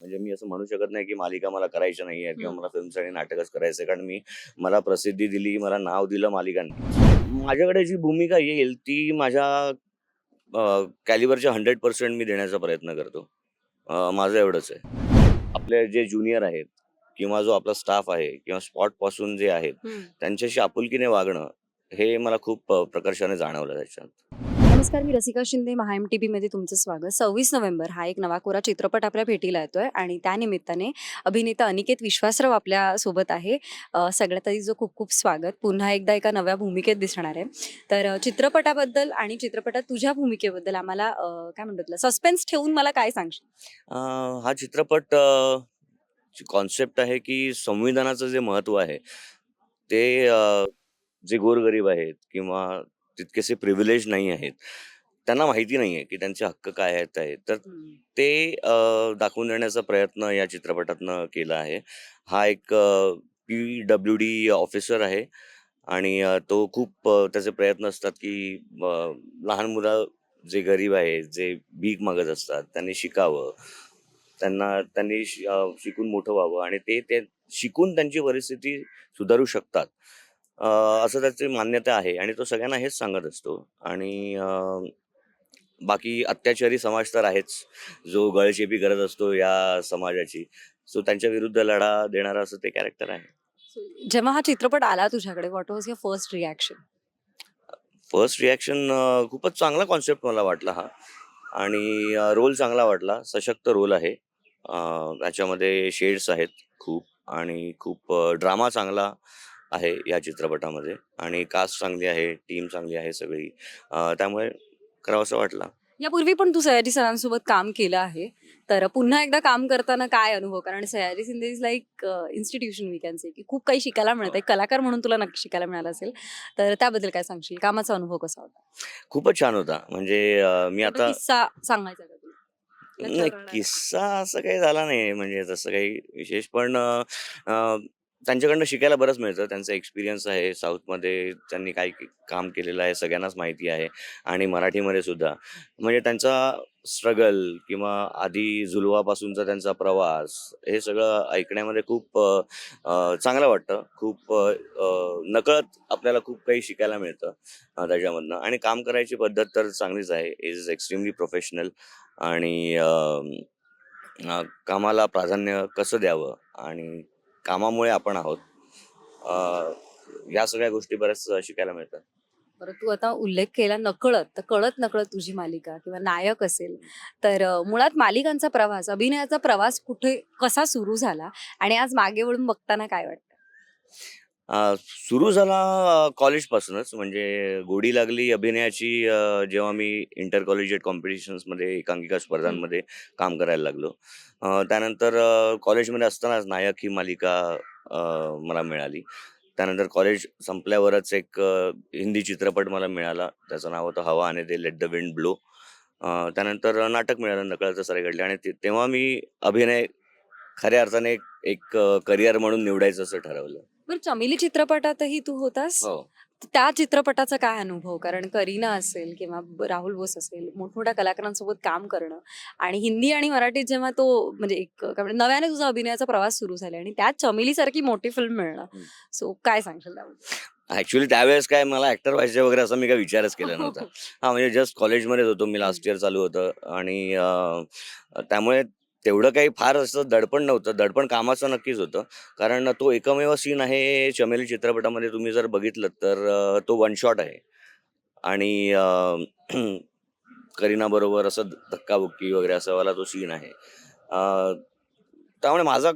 म्हणजे मी असं म्हणू शकत नाही की मालिका मला करायच्या नाही आहेत किंवा. मला फिल्मसाठी नाटकच करायचं आहे कारण मी मला प्रसिद्धी दिली मला नाव दिलं मालिकांनी. माझ्याकडे जी भूमिका येईल ती माझ्या कॅलिबरच्या हंड्रेड पर्सेंट मी देण्याचा प्रयत्न करतो. माझं एवढंच आहे. आपले जे ज्युनियर आहेत किंवा जो आपला स्टाफ आहे किंवा स्पॉटपासून जे आहेत. त्यांच्याशी आपुलकीने वागणं हे मला खूप प्रकर्षाने जाणवलं त्याच्यात. नमस्कार मी रसिका शिंदे महाएम टी मध्ये तुमचं स्वागत. सव्वीस नोव्हेंबर हा एक नवा कोरा चित्रपट आपल्या भेटीला येतोय आणि त्या निमित्ताने अभिनेता अनिकेत विश्वासराव आपल्यासोबत आहे. सगळ्यात आधी जो खूप खूप स्वागत. पुन्हा एकदा एका नव्या भूमिकेत दिसणार आहे. तर चित्रपटाबद्दल आणि चित्रपटात तुझ्या भूमिकेबद्दल आम्हाला काय काय म्हणतात सस्पेन्स ठेवून मला काय सांगशील? हा चित्रपट कॉन्सेप्ट आहे की संविधानाचं जे महत्त्व आहे ते जे गोरगरीब आहेत किंवा तितकेसे प्रिव्हिलेज नाही आहेत. त्यांना माहिती नाही आहे की त्यांचे हक्क काय आहेत आहेत तर ते दाखवून देण्याचा प्रयत्न या चित्रपटातनं केला आहे. हा एक पी डब्ल्यू डी ऑफिसर आहे आणि तो खूप त्याचे प्रयत्न असतात की लहान मुलं जे गरीब आहेत जे भीक मागत असतात त्यांनी शिकावं. त्यांना त्यांनी शिकून मोठं व्हावं आणि ते ते शिकून त्यांची परिस्थिती सुधारू शकतात. अ, असं त्याची मान्यता आहे आणि तो सगळ्यांना हेच सांगत असतो. आणि अ, बाकी अत्याचारी समाज तर आहेच. जो गळचेपी करत असतो या समाजाची. सो त्यांच्या विरुद्ध लढा देणारा असं ते कॅरेक्टर आहे. जेव्हा हा चित्रपट आला तुझ्याकडे what was your first reaction first reaction खूपच चांगला कॉन्सेप्ट मला वाटला हा. आणि रोल चांगला वाटला. सशक्त रोल आहे. अ, त्याच्यामध्ये शेड्स आहेत खूप. आणि खूप ड्रामा चांगला. आहे या चित्रपटामध्ये आणि कास्ट चांगली आहे टीम चांगली आहे सगळी. अ, त्यामुळे करावं असं वाटलं. यापूर्वी पण तू सयाजी सरांसोबत काम केलं आहे. तर पुन्हा एकदा काम करताना काय अनुभव? कारण Sayaji Shinde is like institution we can say की खूप काही शिकायला मिळत आहे कलाकार म्हणून तुला नक्की शिकायला मिळालं असेल. तर त्याबद्दल काय सांगशील? कामाचा अनुभव कसा होता? खूपच छान होता. म्हणजे अ, मी आता किस्सा सांगायचा का तुला? लक्षात नाही राहणारा. किस्सा असं काही झाला नाही. म्हणजे तसं काही विशेष. पण अ, अ, त्यांच्याकडनं शिकायला बरंच मिळतं. त्यांचा एक्सपिरियन्स आहे साऊथमध्ये त्यांनी काय काम केलेलं आहे सगळ्यांनाच माहिती आहे आणि मराठीमध्ये सुद्धा. म्हणजे त्यांचा स्ट्रगल किंवा आधी जुलवापासूनचा त्यांचा प्रवास हे सगळं ऐकण्यामध्ये खूप अ, अ, चांगलं वाटतं. खूप अ, अ, नकळत आपल्याला खूप काही शिकायला मिळतं अ, त्याच्यामधनं. आणि काम करायची पद्धत तर चांगलीच आहे. इज एक्स्ट्रीमली प्रोफेशनल आणि अ, कामाला प्राधान्य कसं द्यावं आणि कामामुळे आपण आहोत. या सगळ्या गोष्टी बऱ्याच शिकायला मिळतात. बरं तू आता उल्लेख केला नकळत तर कळत नकळत तुझी मालिका किंवा नायक असेल. तर मुळात मालिकांचा प्रवास अभिनयाचा प्रवास कुठे कसा सुरू झाला? आणि आज मागे वळून बघताना काय वाटतं? अ, सुरू झाला कॉलेजपासूनच. म्हणजे गोडी लागली अभिनयाची अ, जेव्हा मी इंटर कॉलेजिएट कॉम्पिटिशन्समध्ये एकांकिका स्पर्धांमध्ये काम करायला लागलो. अ, त्यानंतर अ, कॉलेजमध्ये असतानाच नायक ही मालिका अ, मला मिळाली. त्यानंतर कॉलेज संपल्यावरच एक अ, हिंदी चित्रपट मला मिळाला. त्याचं नाव होतं हवा आणि ते लेट द विंड ब्लो त्यानंतर नाटक मिळालं नकळतं सारे घडले आणि ते- तेव्हा मी अभिनय खऱ्या अर्थाने एक- एक करिअर म्हणून निवडायचं असं ठरवलं. बरं चमेली चित्रपटातही तू होतास? हो. त्या चित्रपटाचा काय अनुभव? कारण करीना असेल किंवा राहुल बोस असेल मोठमोठ्या कलाकारांसोबत काम करणं आणि हिंदी आणि मराठीत जेव्हा तो म्हणजे एक नव्याने तुझा अभिनयाचा प्रवास सुरू झाला आणि त्यात चमेली सारखी मोठी फिल्म मिळणं. सो काय सांगशील? ऍक्च्युली त्यावेळेस काय मला ऍक्टर व्हायचे वगैरे असं मी काय विचारच केला नव्हता. हा. म्हणजे जस्ट कॉलेजमध्येच होतो. मी लास्ट इयर चालू होतं आणि त्यामुळे तेवढं काही फार असं दडपण नव्हतं. दडपण कामाचं नक्कीच होतं. कारण तो एकमेव सीन आहे चमेली चित्रपटामध्ये तुम्ही जर बघितलं तर तो वन शॉट आहे. आणि अं, करीना बरोबर असं धक्काबुक्की वगैरे असं वाला तो सीन आहे. त्यामुळे माझा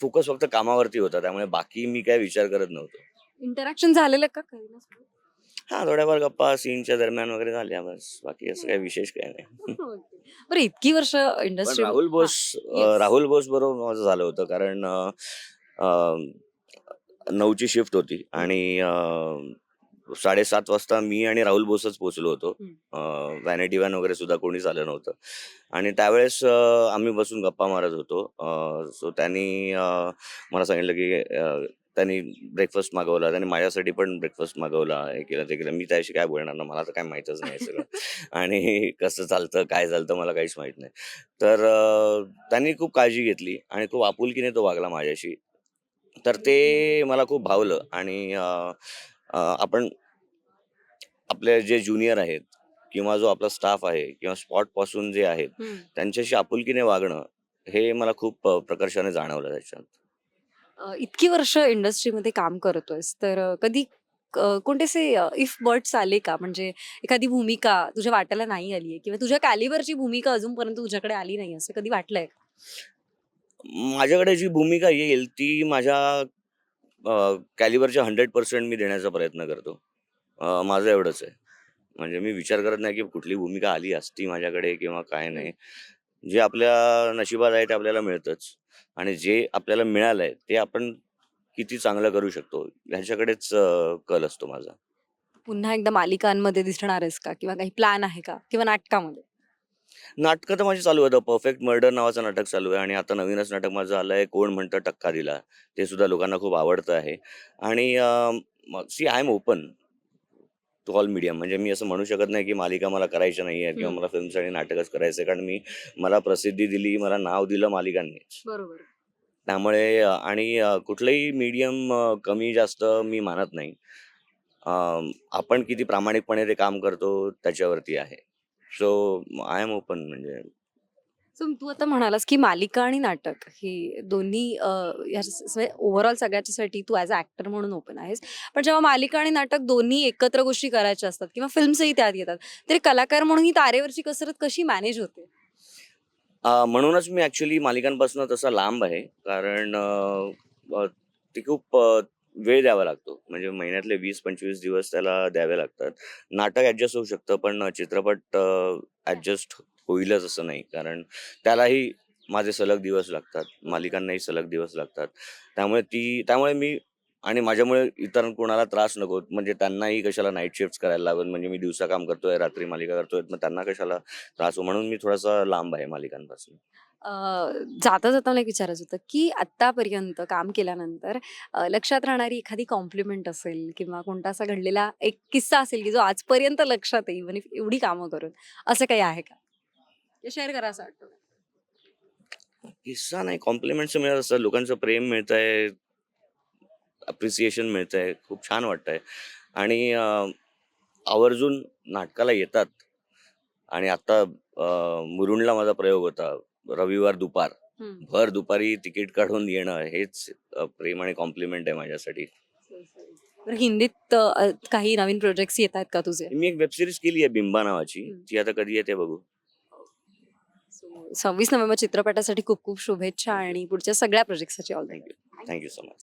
फोकस फक्त कामावरती होता. त्यामुळे बाकी मी काय विचार करत नव्हतो. इंटरॅक्शन झालेलं का करीनासोबत? हा थोड्याफार गप्पा सीनच्या दरम्यान वगैरे झाल्या बस बाकी असं काही विशेष काय नाही. बरं इतकी वर्ष पण इंडस्ट्री राहुल बोस अं. राहुल बोस बरोबर माझं झालं होतं कारण अं, अं, नऊची शिफ्ट होती आणि अं, साडेसात वाजता मी आणि राहुल बोसच पोहोचलो होतो हम्म. व्हॅनिटी व्हॅन वगैरे सुद्धा कोणीच आलं नव्हतं आणि त्यावेळेस अं, आम्ही बसून गप्पा मारत होतो सो त्यांनी अं, मला सांगितलं की अं, त्यांनी ब्रेकफास्ट मागवला त्याने माझ्यासाठी पण ब्रेकफास्ट मागवला हे केलं ते केलं. मी त्याशी काय बोलणार ना? मला तर काय माहीतच नाही सगळं. आणि कसं चालतं काय चालतं मला काहीच माहीत नाही. तर अं, त्यांनी खूप काळजी घेतली आणि खूप आपुलकीने तो वागला माझ्याशी. तर ते मला खूप भावलं आणि अं, अं, आपण आपले जे ज्युनियर आहेत किंवा जो आपला स्टाफ आहे किंवा स्पॉटपासून जे आहेत हम्म. त्यांच्याशी आपुलकीने वागणं हे मला खूप अ, प्रकर्षाने जाणवलं त्याच्यात. इतकी वर्ष इंडस्ट्रीमध्ये काम करतोयस तर अ, कधी अ, कोणतेसे इफ बर्ड्स आले का? म्हणजे एखादी भूमिका तुझ्या वाट्याला नाही आली आहे किंवा तुझ्या कॅलिबरची भूमिका अजूनपर्यंत तुझ्याकडे आली नाही असं कधी वाटलंय का? माझ्याकडे जी भूमिका येईल ती माझ्या कॅलिबरच्या हंड्रेड पर्सेंट मी देण्याचा प्रयत्न करतो. अ, माझं एवढंच आहे. म्हणजे मी विचार करत नाही की कुठली भूमिका आली असती माझ्याकडे किंवा काय नाही. जे आपल्या नशिबात आहे ते आपल्याला मिळतंच. आणि जे आपल्याला मिळालं आहे ते आपण किती चांगलं करू शकतो? ह्याच्याकडेच अ, कल असतो माझा. पुन्हा एकदा मालिकांमध्ये दिसणार आहेस का? किंवा काही प्लॅन आहे का? किंवा नाटकामध्ये? नाटकं तर माझी चालू आहेत. परफेक्ट मर्डर नावाचं नाटक चालू आहे आणि आता नवीनच नाटक माझं आलं आहे कोण म्हणतं टक्का दिला? ते सुद्धा लोकांना खूप आवडतं आहे. आणि see I am open all medium म्हणजे मी असं म्हणू शकत नाही की मालिका मला करायच्या नाही आहेत किंवा. मला फिल्म्स आणि नाटकच करायचं आहे. कारण मी मला प्रसिद्धी दिली मला नाव दिलं मालिकांनीच बरोबर. त्यामुळे आणि कुठलंही मीडियम कमी जास्त मी मानत नाही. आपण किती प्रामाणिकपणे ते काम करतो त्याच्यावरती आहे. सो आय एम ओपन म्हणजे सो तू आता म्हणालास की मालिका आणि नाटक ही दोन्ही ओव्हरऑल म्हणजे सगळ्याच्यासाठी तू ॲज अ ॲक्टर म्हणून ओपन आहेस. पण जेव्हा मालिका आणि नाटक दोन्ही एकत्र गोष्टी करायच्या असतात किंवा फिल्म्सही त्यात येतात तरी कलाकार म्हणून ही तारेवरची कसरत कशी मॅनेज होते? म्हणूनच मी ॲक्च्युली मालिकांपासून तसा लांब आहे. कारण ते खूप वेळ द्यावा लागतो. म्हणजे महिन्यातले वीस पंचवीस दिवस त्याला द्यावे लागतात. नाटक ऍडजस्ट होऊ शकतं पण चित्रपट ऍडजस्ट होईलच असं नाही. कारण त्यालाही माझे सलग दिवस लागतात. मालिकांनाही सलग दिवस लागतात. त्यामुळे ती त्यामुळे मी आणि माझ्यामुळे इतर कोणाला त्रास नको. म्हणजे त्यांनाही कशाला नाईट शिफ्ट करायला लागत म्हणजे मी दिवसा काम करतोय रात्री मालिका करतोय मग त्यांना कशाला त्रास हो म्हणून मी थोडासा लांब आहे मालिकांपासून. जाता जाता मला एक विचारायचं होतं की आत्तापर्यंत काम केल्यानंतर लक्षात राहणारी एखादी कॉम्प्लिमेंट असेल किंवा कोणता असा घडलेला एक किस्सा असेल की जो आजपर्यंत लक्षात येईल म्हणजे एवढी कामं करून असं काही आहे का? शेअर करा असं वाटतं. किस्सा नाही कॉम्प्लिमेंट्स मिळत असतात लोकांचं प्रेम मिळत आहे अप्रिसिएशन मिळत आहे खूप छान वाटतंय. आणि अं, आवर्जून नाटकाला येतात. आणि आता अं, मुरुंडला माझा प्रयोग होता. रविवार दुपार. हम्म. भर दुपारी तिकीट काढून येणं हेच अं, प्रेम आणि कॉम्प्लिमेंट आहे माझ्यासाठी. बरं, हिंदीत अ, काही नवीन प्रोजेक्ट्स येत आहेत का तुझे? मी एक वेबसिरीज केली आहे बिंबा नावाची. हम्म. ती आता कधी येते बघू. सव्वीस नोव्हेंबर चित्रपटासाठी खूप खूप शुभेच्छा आणि पुढच्या सगळ्या प्रोजेक्टसाठी all thank you thank you so much